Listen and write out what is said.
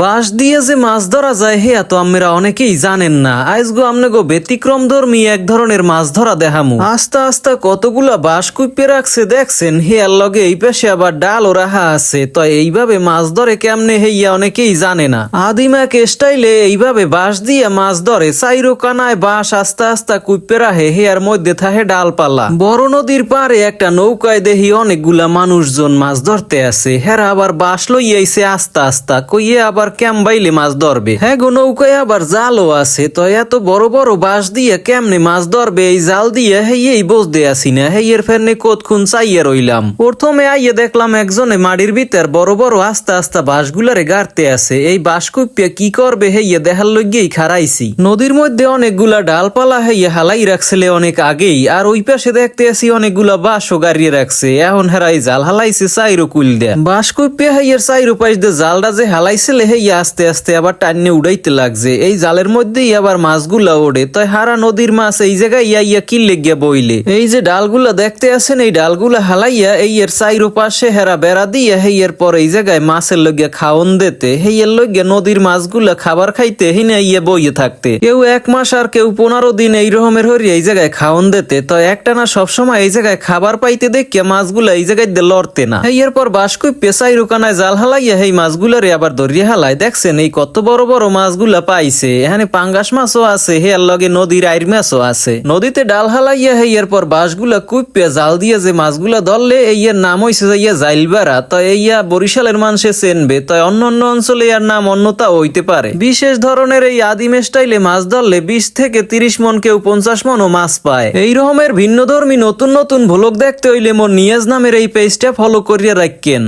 বাঁশ দিয়ে যে মাছ ধরা যায় হে তো আমরা অনেকেই জানেন না। আজ গো আমনে গো ব্যতিক্রম ধর্মী এক ধরনের মাছ ধরা দেখামু আস্তে আস্তে কতগুলা বাঁশ কুইপে রাখছে, দেখছেন? হে আর লগে এই পাশে আবার ডাল ও রাহা আছে। তো এইভাবে মাছ ধরে কেমনে হেইয়া অনেকেই জানে না। আদিমাকে স্টাইলে এইভাবে বাঁশ দিয়ে মাছ ধরে, চাইরো কানায় বাঁশ আস্তে আস্তে কুইপে রাহে হে আর মধ্যে থাহে ডালপালা। বড় নদীর পারে একটা নৌকায় দেখি অনেকগুলা মানুষজন মাছ ধরতে আছে হেরা আবার বাঁশ লইয়াইছে আস্তে আস্তে, কইয়ে আবার ক্যাম্বাইলে মাছ ধরবে? হ্যাঁ গো, নৌকায় আবার জালও আছে, তো এত বড় বড় বাঁশ দিয়ে কেমনে মাছ ধরবে? এই জাল দিয়ে হেই, এই বসতে আসি না। হেই হেইয়ের ফেরনে কতক্ষণ চাইয়া রইলাম। প্রথমে আইয়ে দেখলাম একজনে মাটির ভিতর বড় বড় আস্তে আস্তে বাঁশগুলারে গাড়তে আছে। এই বাঁশ কুপিয়া কি করবে হেইয়ে দেখার লইগেই খারাইছি নদীর মধ্যে অনেকগুলা ডালপালা হেইয়ে হালাই রাখছিলে অনেক আগেই, আর ওই পাশে দেখতে আসি অনেকগুলা বাঁশও গাড়িয়ে রাখছে। এখন হেরাই জাল হালাইছে চাইরো কুল দেয়া। বাঁশ কুপিয়া হেইয়ের চাইরো পাশ দিয়ে জালটা যে হালাইছিলে হেইয়া আস্তে আস্তে আবার টান্নে উড়াইতে লাগছে। এই জালের মধ্যেই আবার মাছগুলা ওড়ে। তাই হারা নদীর মাছ এই জায়গায় ইয়া ইয়া কিল্লে গিয়া বইলে। এই যে ডালগুলা দেখতে আছেন, এই ডালগুলা হালাইয়া এই এর চাইরো পাশে হেরা বেড়া দিয়ে হেইয়ের পর এই জায়গায় মাছের লইয়া খাওন দিতে। হেইয়ের লইয়া নদীর মাছগুলা খাবার খাইতে হিনে ইয়ে বইয়ে থাকতে। কেউ এক মাস আর কেউ পনেরো দিন এই রকমের হরি এই জায়গায় খাওন দিতে। তো একটা না সবসময় এই জায়গায় খাবার পাইতে দেখিয়া মাছগুলা এই জায়গায় লড়তে না। হেইয়ের পর বাসকই পেশাই রুকানায় জাল হালাইয়া এই মাছগুলারে আবার দরিয়া হালায় দেখছেন এই কত বড় বড় মাছগুলা পাইছে। এখানে পাঙ্গাস মাছও আছে হে লগে নদীর আইর মাছও আছে। নদীতে ডাল হালাইয়া হে এর পর বাঁশগুলা কুইপে জাল দিয়ে যে মাছগুলা ধরলে, এই এর নাম হইছে যে ইয়া জাইলবাড়া। তো এইয়া বরিশালের মানুষে চেনবে তাই অন্য অন্য অঞ্চলে এর নাম অন্যতা হইতে পারে। বিশেষ ধরনের এই আদিম স্টাইলে মাছ ধরলে বিশ থেকে তিরিশ মন কেউ পঞ্চাশ মনও মাছ পায়। এই রকমের ভিন্ন ধর্মী নতুন নতুন ভ্লগ দেখতে হইলে মোর নিয়াজ নামের এই পেজটা ফলো করিয়া রাখেন।